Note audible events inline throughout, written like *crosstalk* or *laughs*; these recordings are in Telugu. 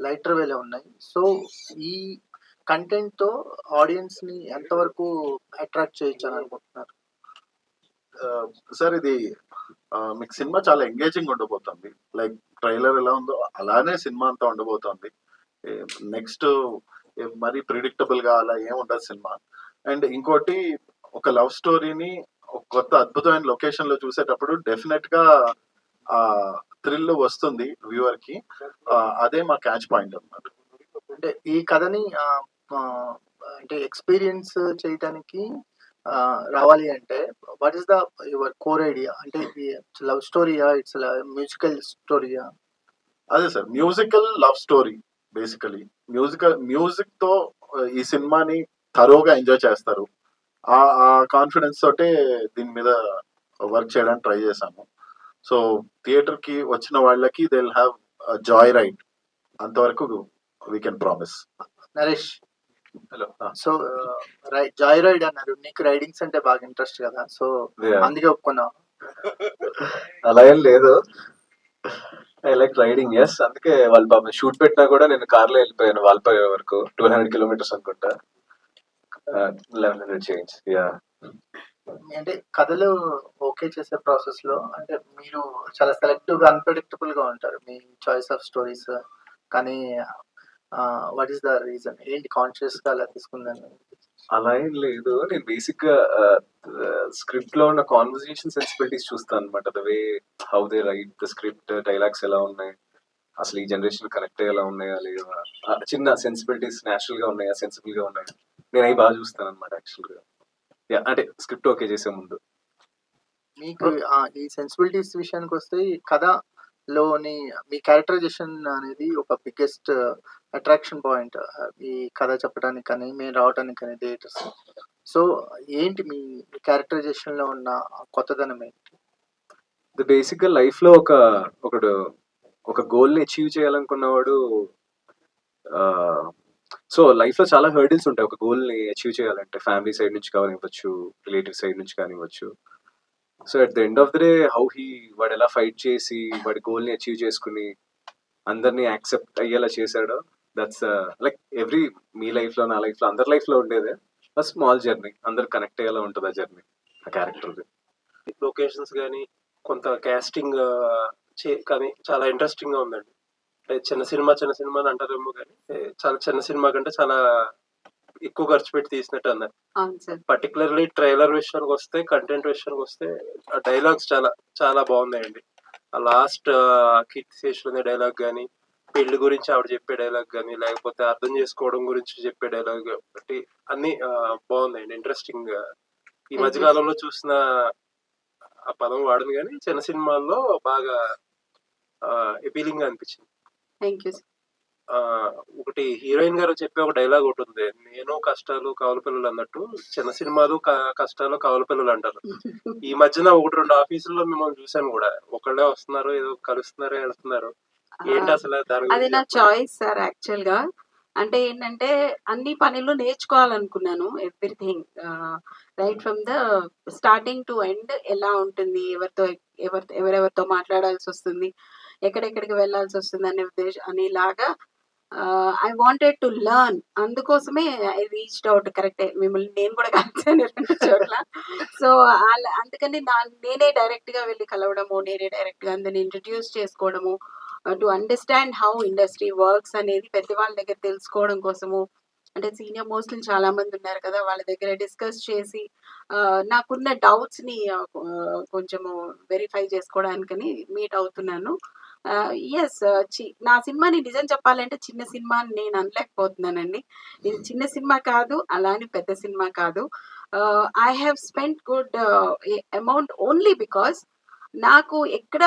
లైటర్ వేలే ఉన్నాయి. సో ఈ కంటెంట్తో ఆడియన్స్ని ఎంతవరకు అట్రాక్ట్ చేయొచ్చు అని అనుకుంటున్నారు uh, సార్ ఇది uh, మీకు సినిమా చాలా ఎంగేజింగ్ ఉండబోతుంది. లైక్ ట్రైలర్ ఎలా ఉందో అలానే సినిమా అంతా ఉండబోతోంది. నెక్స్ట్ మరీ ప్రిడిక్టబుల్గా అలా ఏం ఉండదు సినిమా. అండ్ ఇంకోటి ఒక లవ్ స్టోరీని ఒక కొత్త అద్భుతమైన లొకేషన్లో చూసేటప్పుడు డెఫినెట్గా థ్రిల్ వస్తుంది వ్యూవర్కి అదే మా క్యాచ్ పాయింట్ అన్నమాట. అంటే ఈ కథని అంటే ఎక్స్పీరియన్స్ చేయటానికి రావాలి అంటే what is the your core idea అంటే లవ్ స్టోరీయా ఇట్స్ మ్యూజికల్ స్టోరీయా అదే sir musical love story basically musical మ్యూజిక్తో ఈ సినిమాని తరోగా ఎంజాయ్ చేస్తారు. ఆ ఆ కాన్ఫిడెన్స్ తోటే దీని మీద వర్క్ చేయడానికి ట్రై చేశాము సో థియేటర్కి వచ్చిన వాళ్ళకి they will have joy ride అంతవరకు we can promise Naresh hello so joy ride అన్నారు. నీకు రైడింగ్స్ అంటే బాగా ఇంట్రెస్ట్ కదా? సో అందుకే ఒప్పుకున్నావు. అలా ఏం లేదు. ఐ లైక్ రైడింగ్ ఎస్ అందుకే వాళ్ళు పాపం షూట్ పెట్టినా కూడా నేను కార్లో వెళ్ళిపోయాను వాల్పాయ వరకు. టూ హండ్రెడ్ కిలోమీటర్స్ అనుకుంటా. లెవెన్ హండ్రెడ్ చేంజ్ యా అంటే కథలు ఓకే చేసే ప్రాసెస్లో అంటే మీరు చాలా సెలెక్టివ్గా అన్ప్రెడిక్టబుల్గా ఉంటారు. మీ చాయిస్ ఆఫ్ స్టోరీస్ కానీ వాట్ ఈస్ ద రీజన్ ఏంటి కాన్షియస్గా అలా తీసుకుందని అలా ఏం లేదు. నేను బేసిక్గా స్క్రిప్ట్లో ఉన్న కాన్వర్జేషన్ సెన్సిబిలిటీస్ చూస్తాను అనమాట the way how they write the script dialogues ఎలా ఉన్నాయి? అసలు ఈ జనరేషన్ కనెక్ట్ అయ్యేలా ఉన్నాయా లేదా? ఆ, చిన్న సెన్సిబిలిటీస్ నేచురల్గా ఉన్నాయా? సెన్సిబుల్గా ఉన్నాయా? నేను అవి బాగా చూస్తాను అనమాట యాక్చువల్గా. అంటే స్క్రిప్ట్ ఓకే చేసే ముందు. మీకు ఆ, ఈ సెన్సిబిలిటీస్ విషయానికి వస్తే ఈ కథలోని మీ క్యారెక్టరైజేషన్ అనేది ఒక బిగ్గెస్ట్ అట్రాక్షన్ పాయింట్ ఈ కథ చెప్పడానికి కానీ మేము రావడానికి కానీ థియేటర్స్ సో ఏంటి మీ క్యారెక్టరైజేషన్లో ఉన్న కొత్తదనం ఏంటి? ద బేసిక్గా లైఫ్లో ఒక ఒకడు ఒక గోల్ని అచీవ్ చేయాలనుకున్నవాడు సో లైఫ్లో చాలా హర్డిల్స్ ఉంటాయి. ఒక గోల్ని అచీవ్ చేయాలంటే ఫ్యామిలీ సైడ్ నుంచి కానివ్వచ్చు రిలేటివ్ సైడ్ నుంచి కానివ్వచ్చు. So at the end of the day how he వాడు ఎలా ఫైట్ చేసి వాడి గోల్ని అచీవ్ చేసుకుని అందరినీ యాక్సెప్ట్ అయ్యేలా చేశాడో దట్స్ లైక్ ఎవ్రీ మీ లైఫ్లో నా లైఫ్లో అందరి లైఫ్లో ఉండేదే స్మాల్ జర్నీ. అందరు కనెక్ట్ అయ్యేలా ఉంటుంది ఆ జర్నీ ఆ క్యారెక్టర్ లొకేషన్స్ కానీ కొంత క్యాస్టింగ్ కానీ చాలా ఇంట్రెస్టింగ్గా ఉందండి. చిన్న సినిమా చిన్న సినిమా అని అంటారేమో కానీ చాలా చిన్న సినిమా కంటే చాలా ఎక్కువ ఖర్చు పెట్టి తీసినట్టు అన్నారు. పర్టికులర్లీ ట్రైలర్ విషయానికి వస్తే కంటెంట్ విషయానికి వస్తే ఆ డైలాగ్స్ చాలా చాలా బాగున్నాయండి. ఆ లాస్ట్ కీర్తి శేషుని డైలాగ్ కానీ పెళ్ళి గురించి ఆవిడ చెప్పే డైలాగ్ కానీ లేకపోతే అర్థం చేసుకోవడం గురించి చెప్పే డైలాగ్ బట్టి అన్ని బాగున్నాయండి. ఇంట్రెస్టింగ్ ఈ మధ్య కాలంలో చూసిన ఆ పదం వాడను కానీ చిన్న సినిమాల్లో బాగా ఎపీలింగ్గా అనిపించింది. థ్యాంక్ యూ ఆ, ఒకటి హీరోయిన్ గారు చెప్పే ఒక డైలాగ్ ఒకటి ఉంది. నేను కష్టాలు కవల పిల్లలు అన్నట్టు చిన్న సినిమాలు క- కష్టాలు కవల పిల్లలు అంటారు. ఈ మధ్యన ఒకటి రెండు ఆఫీసుల్లో మిమ్మల్ని చూశాను కూడా. ఒకళ్ళే వస్తున్నారు ఏదో కలుస్తున్నారు వెళ్తున్నారు ఏంటి అసలు దాని అది నా. చాయిస్ సార్ యాక్చువల్గా. అంటే ఏంటంటే అన్ని పనులు నేర్చుకోవాలనుకున్నాను everything right from the starting to end ఎలా ఉంటుంది ఎవరితో ఎవరితో ఎవరెవరితో మాట్లాడాల్సి వస్తుంది ఎక్కడెక్కడికి వెళ్ళాల్సి వస్తుంది అనే ఉద్దేశం అనేలాగా ఐ వాంటెడ్ టు లర్న్ అందుకోసమే ఐ రీచ్డ్ అవుట్ కరెక్టే మిమ్మల్ని నేను కూడా కలిసాను రెండు చోట్ల. సో అందుకని నా నేనే డైరెక్ట్గా వెళ్ళి కలవడము నేనే డైరెక్ట్గా అందరిని ఇంట్రడ్యూస్ చేసుకోవడము to understand how industry works అనేది పెద్దవాళ్ళ దగ్గర తెలుసుకోవడం కోసము. అంటే సీనియర్ మోస్ట్లీ చాలా మంది ఉన్నారు కదా వాళ్ళ దగ్గర డిస్కస్ చేసి నాకున్న డౌట్స్ని కొంచెము వెరిఫై చేసుకోవడానికని మీట్ అవుతున్నాను. ఎస్ నా సినిమాని నిజం చెప్పాలంటే చిన్న సినిమా అని నేను అనలేకపోతున్నానండి. ఇది చిన్న సినిమా కాదు అలానే పెద్ద సినిమా కాదు. I have spend good amount only because నాకు ఎక్కడ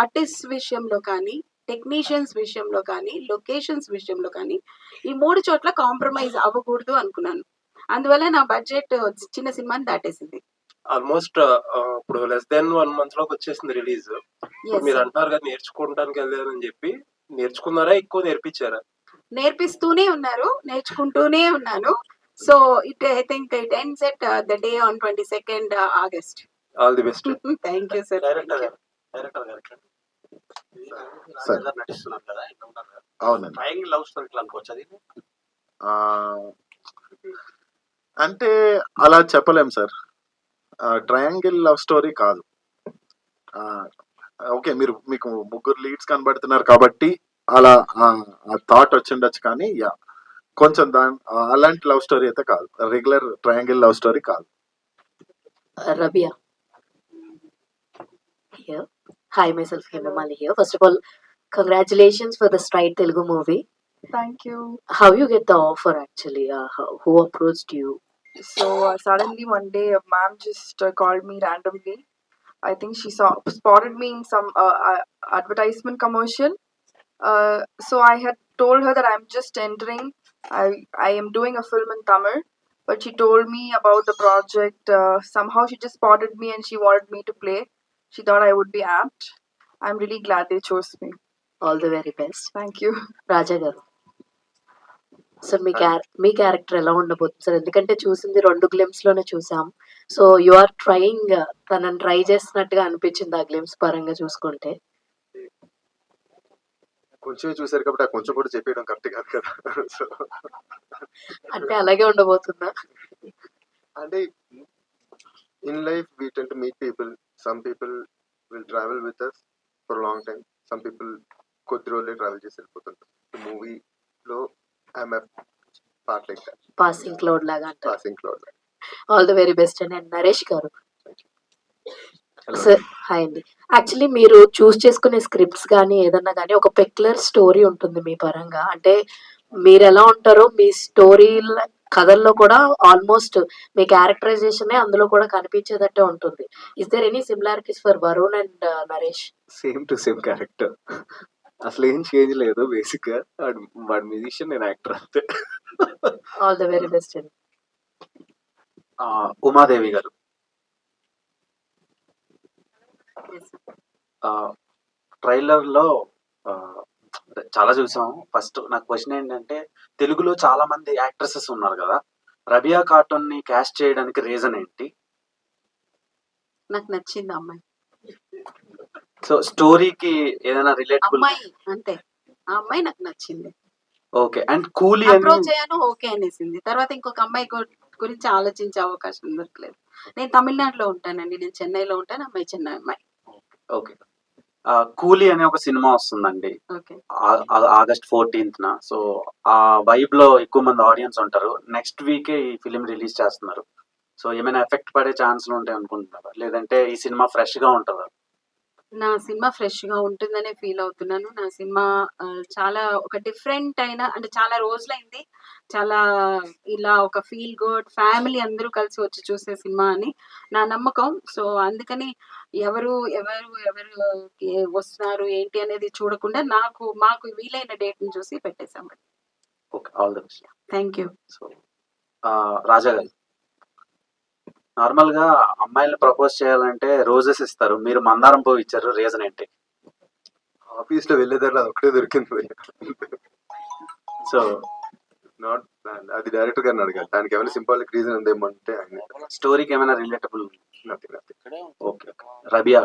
ఆర్టిస్ట్ విషయంలో కానీ టెక్నీషియన్స్ విషయంలో కానీ లొకేషన్స్ విషయంలో కానీ ఈ మూడు చోట్ల కాంప్రమైజ్ అవ్వకూడదు అనుకున్నాను. అందువల్ల నా బడ్జెట్ చిన్న సినిమాని దాటేసింది. ఆల్మోస్ట్ ఇప్పుడు లెస్ దెన్ వన్ మంత్లోకి వచ్చేసింది రిలీజ్ మీరు. అంటున్నారు కదా నేర్చుకోవడానికి వెళ్ళారని చెప్పి నేర్చుకున్నారా ఎక్కువ నేర్పించారా? నేర్పిస్తూనే ఉన్నారు నేర్చుకుంటూనే ఉన్నాను so it I think it ends at the day on twenty second August all the best thank you sir director director గారికి కదా అవునండి. ట్రయాంగిల్ లవ్ స్టోరీ ఇట్లా అనుకోవచ్చు అది ఆ, అంటే అలా చెప్పలేం సార్ ట్రయాంగిల్ లవ్ స్టోరీ కాదు ఆ, ఓకే మీరు మీకు ముగ్గురు లీడ్స్ కనబడుతున్నారు కాబట్టి అలా ఆ థాట్ వచ్చిండొచ్చు కానీ యా కొంచెం దాని అలాంటి లవ్ స్టోరీ అయితే కాదు రెగ్యులర్ ట్రయాంగిల్ లవ్ స్టోరీ కాదు Uh. Here. Hi, myself Hemamali here. First of all, congratulations for the Stride Telugu movie. Thank you. How you get the offer actually? Uh, how, who approached you? So uh, suddenly one day, a ma'am just uh, called me randomly. I think she saw spotted me in some uh, uh, advertisement commercial. Uh, so I had told her that I'm just entering. I I am doing a film in Tamil, but she told me about the project. Uh, somehow she just spotted me and she wanted me to play. She thought I would be apt. I'm really glad they chose me. All the very best. Thank you. Raja Garu. Sir మీ క్యారె మీ క్యారెక్టర్ ఎలా ఉండబోతుంది సార్ ఎందుకంటే చూసింది రెండు గ్లిమ్స్లోనే చూసాం. సో యు ఆర్ ట్రయింగ్ తనని ట్రై చేస్తున్నట్టుగా అనిపించింది ఆ గ్లిమ్స్ పరంగా చూసుకుంటే. కొంచెమే చూసారు కాబట్టి ఆ కొంచెం కూడా చెప్పేయడం కరెక్ట్ కాదు కదా. *laughs* సో అంటే అలాగే ఉండబోతుందా? అంటే in life we tend to meet people. Some people will travel with us for long time some people కొద్ది రోజులే ట్రావెల్ చేసి వెళ్ళిపోతుంటారు. మూవీలో I'm part like that passing cloud లాగా అంటారు. Passing cloud all the very best అండి. And Naresh garu. Sir hi అండి. యాక్చువల్లీ మీరు చూస్ చేసుకునే స్క్రిప్ట్స్ కానీ ఏదన్నా కానీ ఒక పెక్యులర్ స్టోరీ ఉంటుంది మీ పరంగా. అంటే మీరు ఎలా ఉంటారో మీ స్టోరీ కథల్లో కూడా ఆల్మోస్ట్ మీ క్యారెక్టరైజేషన్ అందులో కూడా కనిపించేటట్టే ఉంటుంది. Is there any similarities for Varun and Naresh same to same character అసలు ఏం చేంజ్ లేదు బేసిక్గా వాడు వాడు మ్యూజిషియన్ నేను యాక్టర్ అంతే. ఆల్ ద వెరీ బెస్ట్ అండి. ఆ, ఉమాదేవి గారు. ట్రైలర్లో ఆ, చాలా చూసాం ఫస్ట్ నాకు క్వశ్చన్ ఏంటంటే తెలుగులో చాలా మంది యాక్ట్రెసెస్ ఉన్నారు కదా. రబియా కార్టూన్ని క్యాస్ట్ చేయడానికి రీజన్ ఏంటి? నాకు నచ్చింది ఆ అమ్మాయి. సో స్టోరీకి ఏదైనా రిలేటబుల్ అమ్మాయి అంతే. ఆ అమ్మాయి నాకు నచ్చింది. ఓకే. అండ్ కూలీ అప్రోచ్ అయ్యాను ఓకే అనేసింది. తర్వాత ఇంకొక అమ్మాయి గురించి ఆలోచించే అవకాశం దొరకలేదు. నేను తమిళనాడులో ఉంటానండి. నేను చెన్నైలో ఉంటాను అమ్మాయి చెన్నై అమ్మాయి. ఓకే. కూలీ అనే ఒక సినిమా వస్తుందండి. ఆగస్ట్ ఫోర్టీన్త్ న సో ఆ వైబ్లో ఎక్కువ మంది ఆడియన్స్ ఉంటారు. నెక్స్ట్ వీకే ఈ ఫిలిం రిలీజ్ చేస్తున్నారు. సో ఏమైనా ఎఫెక్ట్ పడే ఛాన్స్లు ఉంటాయి అనుకుంటున్నారా? లేదంటే ఈ సినిమా ఫ్రెష్గా ఉంటుందా? నా సినిమా ఫ్రెష్గా ఉంటుందనే ఫీల్ అవుతున్నాను. నా సినిమా చాలా ఒక డిఫరెంట్ అయిన అంటే చాలా రోజులైంది. చాలా ఇలా ఒక ఫీల్ గుడ్ ఫ్యామిలీ అందరూ కలిసి వచ్చి చూసే సినిమా అని నా నమ్మకం. సో అందుకని ఎవరు ఎవరు ఎవరు వస్తున్నారు ఏంటి అనేది చూడకుండా నాకు మాకు వీలైన డేట్ని చూసి పెట్టేశాం okay all the best. Thank you so Raja garu. నార్మల్గా అమ్మాయిలు ప్రపోజ్ చేయాలంటే రోజెస్ ఇస్తారు. మీరు మందారం పువ్వు ఇచ్చారు. రీజన్ ఏంటి? ఆఫీస్లో వెళ్ళేదాన్ని అది ఒకటే దొరికింది సో నాట్ అది డైరెక్టర్ గారిని అడగాలి. దానికి ఏమైనా సింబాలిక్ రీజన్ ఉందేమంటే స్టోరీకి ఏమైనా relatable. Okay Rabia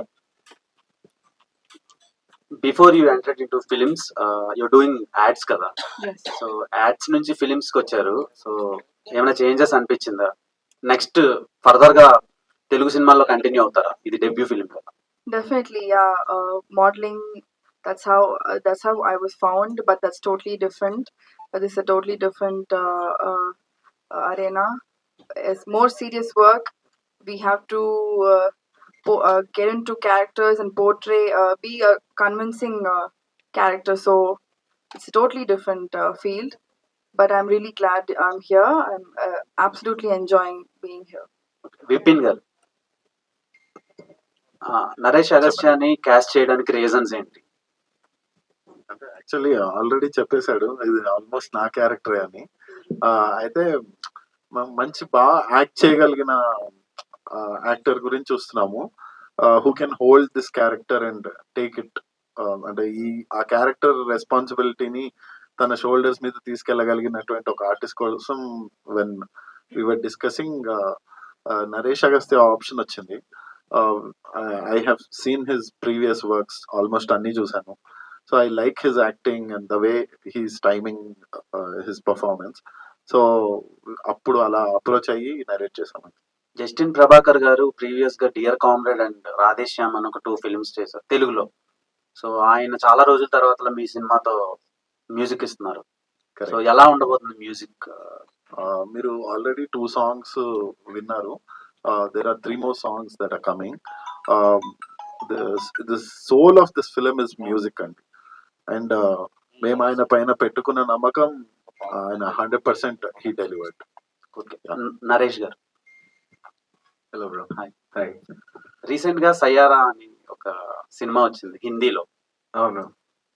before you entered in to films you doing ads కదా. సో యాడ్స్ నుంచి ఫిలిమ్స్కి వచ్చారు. సో ఏమైనా చేంజెస్ అనిపించిందా? నెక్స్ట్ ఫర్దర్ గా తెలుగు సినిమాల్లో కంటిన్యూ అవుతారా ఇది డెబ్యూ ఫిలిం కదా Definitely, yeah. Uh, modeling. That's how. Uh, that's how I was found, but that's totally different. Uh, this is a totally different uh, uh, uh, arena. It's more serious work. We have to uh, po- uh, get into characters and portray, uh, be a convincing uh, character. So it's a totally different uh, field. But I'm really glad I'm here. I'm uh, absolutely enjoying being here. Vipin garu. ఆ, నరేష్ అగస్త్యాని క్యాస్ట్ చేయడానికి రీజన్స్ ఏంటి? అంటే యాక్చువల్లీ ఆల్రెడీ చెప్పేశాడు ఇది ఆల్మోస్ట్ నా క్యారెక్టరే అని. ఆ, అయితే మ- మంచి బాగా యాక్ట్ చేయగలిగిన యాక్టర్ గురించి చూస్తున్నాము. Who can hold this character and take it అంటే ఈ ఆ క్యారెక్టర్ రెస్పాన్సిబిలిటీని తన షోల్డర్స్ మీద తీసుకెళ్ళగలిగినటువంటి ఒక ఆర్టిస్ట్ కోసం when were discussing Naresh Agastya option వచ్చింది. I have seen his previous works almost అన్ని చూశాను. So I like his acting and the way he's timing his performance so అప్పుడు అలా అప్రోచ్ అయ్యి నరేట్ చేశాను జస్టిన్ ప్రభాకర్ గారు ప్రీవియస్గా డియర్ కామ్రేడ్ అండ్ రాధేశ్యామ్ అని ఒక టూ ఫిల్మ్స్ చేశారు తెలుగులో. సో ఆయన చాలా రోజుల తర్వాత మీ సినిమాతో మ్యూజిక్ ఇస్తున్నారు సో. ఎలా ఉండబోతుంది మ్యూజిక్? మీరు ఆల్రెడీ టూ సాంగ్స్ విన్నారు. There are three more songs that are coming the soul of this film is music అండి. అండ్ మేము ఆయన పైన పెట్టుకున్న నమ్మకం ఆయన hundred percent he delivered Naresh garu. Hello bro hi hi రీసెంట్గా సయ్యారా అని ఒక సినిమా వచ్చింది హిందీలో. అవును.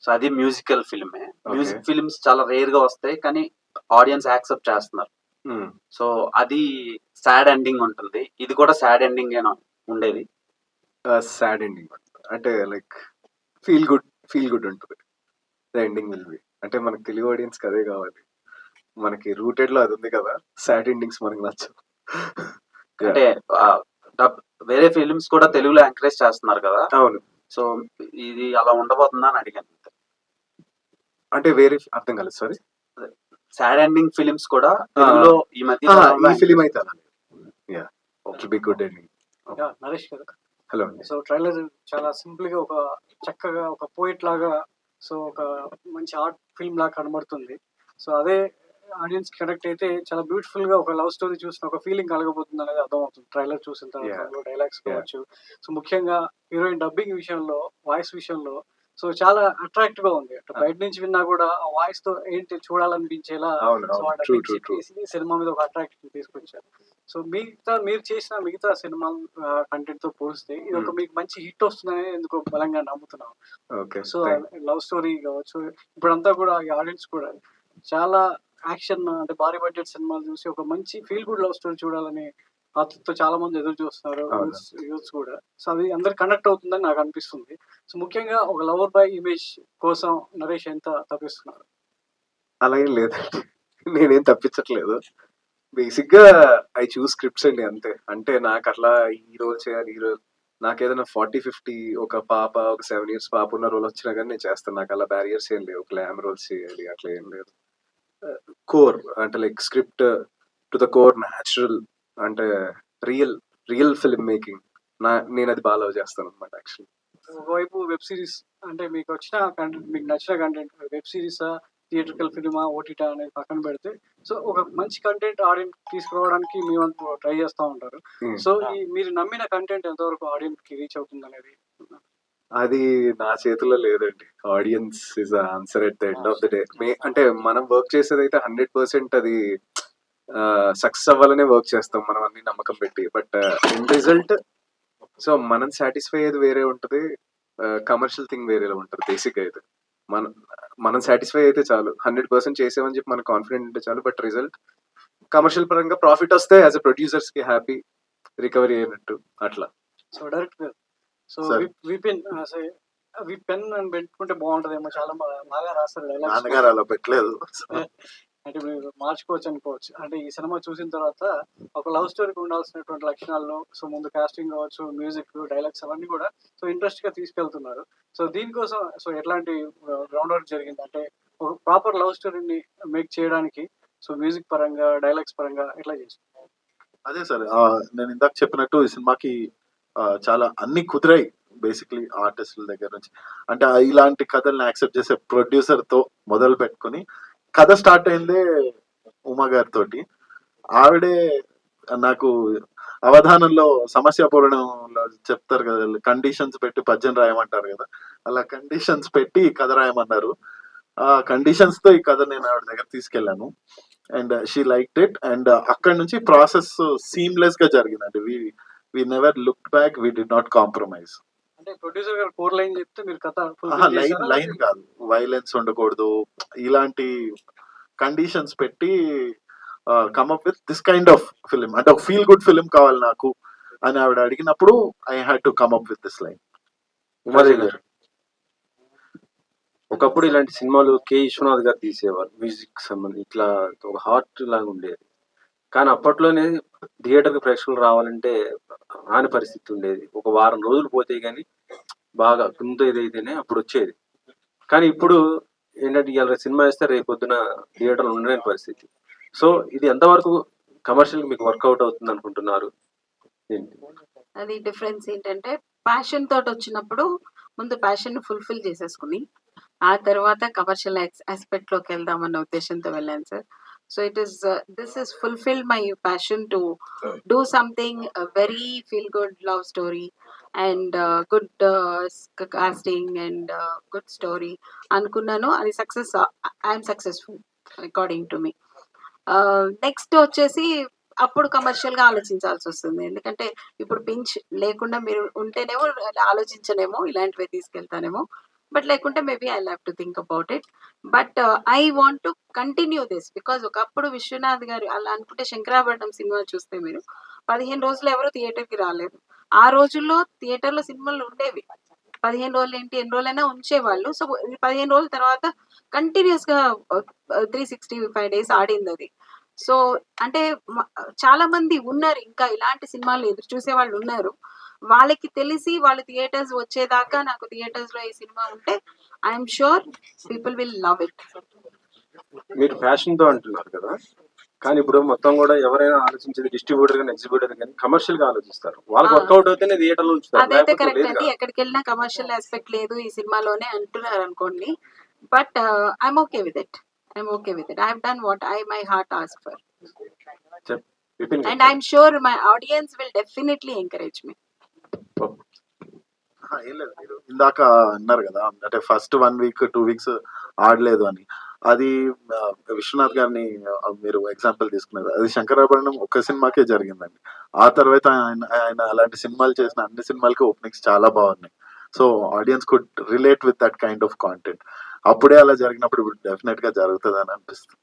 సో అది మ్యూజికల్ ఫిల్మే. మ్యూజిక్ ఫిల్మ్స్ చాలా రేర్గా వస్తాయి కానీ ఆడియన్స్ యాక్సెప్ట్ చేస్తున్నారు. సో అది సాడ్ ఎండింగ్ ఉంటుంది. ఇది కూడా సాడ్ ఎండింగ్ ఉండేది. సాడ్ ఎండింగ్ అంటే like feel good feel good ఉంటుంది. Ending will be. అంటే మనకి తెలుగు ఆడియన్స్ అదే కావాలి. మనకి రూటెడ్లో అది ఉంది కదా సాడ్ ఎండింగ్స్ మనకి నచ్చవు. *laughs* అంటే వేరే ఫిల్మ్స్ కూడా తెలుగులో ఎంకరేజ్ చేస్తున్నారు కదా. అవును. సో ఇది అలా ఉండబోతుందా అని అడిగాను. అంటే వేరే అర్థం కాలేదు సారీ సాడ్ ఎండింగ్ ఫిల్మ్స్ కూడా తెలుగులో ఈ మధ్య ఈ ఫిలిం అయితే yeah it be good ending yeah, Naresh garu. Hello so trailer చాలా సింపుల్గా ఒక చక్కగా ఒక పోయిట్ లాగా సో ఒక మంచి ఆర్ట్ ఫిల్మ్ లాగా కనబడుతుంది. సో అదే ఆడియన్స్ కనెక్ట్ అయితే చాలా బ్యూటిఫుల్గా ఒక లవ్ స్టోరీ చూసిన ఒక ఫీలింగ్ కలగబోతుంది అనేది అర్థమవుతుంది ట్రైలర్ చూసిన తర్వాత డైలాగ్స్ కావచ్చు. సో ముఖ్యంగా హీరోయిన్ డబ్బింగ్ విషయంలో వాయిస్ విషయంలో సో చాలా అట్రాక్ట్గా ఉంది. అటు బయట నుంచి విన్నా కూడా ఆ వాయిస్తో ఏంటి చూడాలనిపించేలా సినిమా మీద ఒక అట్రాక్టివ్ తీసుకొచ్చారు. సో మిగతా మీరు చేసిన మిగతా సినిమా కంటెంట్తో పోలిస్తే ఇది ఒక మీకు మంచి హిట్ వస్తుందని ఎందుకు బలంగా నమ్ముతున్నాం సో లవ్ స్టోరీ కావచ్చు ఇప్పుడంతా కూడా ఈ ఆడియన్స్ కూడా చాలా యాక్షన్ అంటే భారీ బడ్జెట్ సినిమాలు చూసి ఒక మంచి ఫీల్ గుడ్ లవ్ స్టోరీ చూడాలని ఆతృతతో చాలా మంది ఎదురు చూస్తున్నారు. యూత్స్ కూడా. సో అది అందరు కనెక్ట్ అవుతుందని నాకు అనిపిస్తుంది. సో ముఖ్యంగా ఒక లవర్ బాయ్ ఇమేజ్ కోసం నరేష్ ఎంత తప్పిస్తున్నారు? అలాగేం లేదండి. *laughs* నేనేం తప్పించట్లేదు. బేసిక్గా ఐ చూస్ స్క్రిప్ట్స్ అండి అంతే. అంటే నాకు అట్లా ఈ రోల్ చేయాలి ఈ రోల్ నాకు ఏదైనా ఫార్టీ ఫిఫ్టీ ఒక పాప ఒక సెవెన్ ఇయర్స్ పాప ఉన్న రోల్ వచ్చినా కానీ నేను చేస్తాను. నాకు అలా బ్యారియర్స్ ఏం లేవు. గ్లామ్ రోల్స్ చేయాలి అట్లా ఏం లేదు. కోర్ అంటే like script to the core natural అంటే రియల్ రియల్ ఫిల్మ్ మేకింగ్ నా నేను అది బాగా లవ్ చేస్తాను అనమాట యాక్చువల్లీ ఒకవైపు వెబ్ సిరీస్ అంటే మీకు వచ్చిన కంటెంట్ మీకు నచ్చిన కంటెంట్ వెబ్ సిరీసా థియేట్రికల్ ఫిల్మా ఓటీటా అనేది పక్కన పెడితే సో ఒక మంచి కంటెంట్ ఆడియన్స్ తీసుకురావడానికి మీ వంతు ట్రై చేస్తూ ఉంటారు. సో ఈ మీరు నమ్మిన కంటెంట్ ఎంతవరకు ఆడియన్స్కి రీచ్ అవుతుంది అనేది? అది నా చేతుల్లో లేదండి. Audience is answer at the end of the day అంటే మనం వర్క్ చేసేది అయితే హండ్రెడ్ పర్సెంట్ అది సక్సెస్ అవ్వాలనే వర్క్ చేస్తాం మనం అన్ని నమ్మకం పెట్టి. బట్ ఇన్ రిజల్ట్ సో మనం సాటిస్ఫై అయ్యేది వేరే ఉంటుంది కమర్షియల్ థింగ్ వేరేలా ఉంటుంది బేసిక్ అయితే. మనం మనం సాటిస్ఫై అయితే చాలు. హండ్రెడ్ పర్సెంట్ చేసామని చెప్పి మనకు కాన్ఫిడెంట్ ఉంటే చాలు బట్ రిజల్ట్ కమర్షియల్ పరంగా ప్రాఫిట్ వస్తే యాజ్ అ ప్రొడ్యూసర్స్కి హ్యాపీ రికవరీ అయినట్టు అట్లా. So direct so. Vipin Vipen అని పెట్టుకుంటే బాగుంటదేమో చాలా బాగా రాస్తారు నాన్నగారు అలా పెట్టలేదు. *laughs* అంటే మీరు మార్చుకోవచ్చు అనుకోవచ్చు. అంటే ఈ సినిమా చూసిన తర్వాత ఒక లవ్ స్టోరీకి ఉండాల్సినటువంటి లక్షణాలను సో ముందు కాస్టింగ్ కావచ్చు మ్యూజిక్ డైలాగ్స్ అవన్నీ కూడా సో ఇంట్రెస్ట్గా తీసుకెళ్తున్నారు. సో దీనికోసం సో ఎట్లాంటి గ్రౌండ్ వర్క్ జరిగింది? అంటే ఒక ప్రాపర్ లవ్ స్టోరీని మేక్ చేయడానికి సో మ్యూజిక్ పరంగా డైలాగ్స్ పరంగా ఎట్లా చేసి అదే సార్ నేను ఇందాక చెప్పినట్టు ఈ సినిమాకి చాలా అన్ని కుదిరాయి బేసిక్లీ ఆర్టిస్టుల దగ్గర నుంచి. అంటే ఇలాంటి కథల్ని యాక్సెప్ట్ చేసే ప్రొడ్యూసర్తో మొదలు పెట్టుకుని కథ స్టార్ట్ అయిందే ఉమా గారితో ఆవిడే నాకు అవధానంలో సమస్య పూర్ణంలో చెప్తారు కదా కండిషన్స్ పెట్టి పద్యం రాయమంటారు కదా అలా కండిషన్స్ పెట్టి ఈ కథ రాయమన్నారు. ఆ కండిషన్స్తో ఈ కథ నేను ఆవిడ దగ్గర తీసుకెళ్ళాను. And she like it. And అక్కడ నుంచి ప్రాసెస్ సీమ్లెస్గా జరిగిందండి. We we never look back we did not compromise అంటే ప్రొడ్యూసర్ గారు కోర్ లైన్ చెప్తే మీరు కథ లైన్ లైన్ కాదు. వైలెన్స్ ఉండకూడదు. ఇలాంటి కండిషన్స్ పెట్టి come up with this kind of film అంటే ఒక ఫీల్ గుడ్ ఫిలిం కావాలి నాకు అని ఆవిడ అడిగినప్పుడు I had to come up with this line Umadevi garu ఒకప్పుడు ఇలాంటి సినిమాలు కె విశ్వనాథ్ గారు తీసేవారు. మ్యూజిక్ సంబంధించి ఇట్లా ఒక హార్ట్ లాగా ఉండేది. కానీ అప్పట్లోనే థియేటర్కి ప్రేక్షకులు రావాలంటే రాని పరిస్థితి ఉండేది. ఒక వారం రోజులు పోతే కానీ బాగా గుంత ఇదైతేనే అప్పుడు వచ్చేది. కానీ ఇప్పుడు ఏంటంటే ఇవాళ సినిమా వేస్తే రేపు పొద్దున థియేటర్లు ఉండలేని పరిస్థితి. సో ఇది ఎంతవరకు కమర్షియల్ మీకు వర్కౌట్ అవుతుంది అనుకుంటున్నారు? అది డిఫరెన్స్ ఏంటంటే ప్యాషన్ తోటి వచ్చినప్పుడు ముందు ప్యాషన్ ఫుల్ఫిల్ చేసేసుకుని ఆ తర్వాత కమర్షియల్ ఆస్పెక్ట్లోకి వెళ్దాం అన్న ఉద్దేశంతో వెళ్ళాను sir. So it is this is fulfil my passion to do something very feel good love story and good casting and good story అనుకున్నాను. అది success I'm successful according to me next వచ్చేసి అప్పుడు కమర్షియల్గా ఆలోచించాల్సి వస్తుంది. ఎందుకంటే ఇప్పుడు పించ్ లేకుండా మీరు ఉంటేనేమో ఆలోచించనేమో ఇలాంటివి తీసుకెళ్తానేమో. బట్ లేకుంటే maybe I have to think about it but I want to continue this because ఒకప్పుడు విశ్వనాథ్ గారు అలా అనుకుంటే శంకరాభరణం సినిమా చూస్తే మీరు పదిహేను రోజులు ఎవరు థియేటర్కి రాలేదు. ఆ రోజుల్లో థియేటర్లో సినిమాలు ఉండేవి. పదిహేను రోజులు ఏంటి ఎన్ని రోజులైనా ఉంచేవాళ్ళు. సో పదిహేను రోజుల తర్వాత కంటిన్యూస్గా త్రీ సిక్స్టీ ఫైవ్ డేస్ ఆడింది అది. సో అంటే చాలా మంది ఉన్నారు. ఇంకా ఇలాంటి సినిమాలు ఎదురు చూసే వాళ్ళు ఉన్నారు. వాళ్ళకి తెలిసి వాళ్ళు థియేటర్స్ వచ్చేదాకా నాకు థియేటర్స్లో ఈ సినిమా ఉంటే I'm sure people will love it మీరు ఫ్యాషన్తో అంటున్నారు కదా. కానీ ఇప్పుడు మొత్తం కూడా ఎవరైనా ఆలోచించేది డిస్ట్రిబ్యూటర్ కానీ ఎగ్జిబ్యూటర్ కానీ కమర్షియల్గా ఆలోచిస్తారు. వాళ్ళకి. వర్కౌట్ అవుతేనే థియేటర్లో అదైతే కరెక్ట్ అండి. ఎక్కడికి వెళ్ళినా కమర్షియల్ ఆస్పెక్ట్ లేదు ఈ సినిమాలోనే అంటున్నారు అనుకోండి. But I'm okay with it I'm okay with it I done what I my heart ask for and I'm sure my audience will definitely encourage me ఏం లేదు మీరు ఇందాక అన్నారు కదా అంటే first one week two weeks ఆడలేదు అని. అది ఆ, విశ్వనాథ్ గారిని ఆ, మీరు ఎగ్జాంపుల్ తీసుకున్నారు అది శంకరాభరణం ఒక్క సినిమాకే జరిగిందండి. ఆ తర్వాత ఆయన ఆయన అలాంటి సినిమాలు చేసిన అన్ని సినిమాలకి ఓపెనింగ్స్ చాలా బాగున్నాయి. So audience could relate with that kind of content అప్పుడే అలా జరిగినప్పుడు ఇప్పుడు డెఫినెట్గా జరుగుతుంది అని అనిపిస్తుంది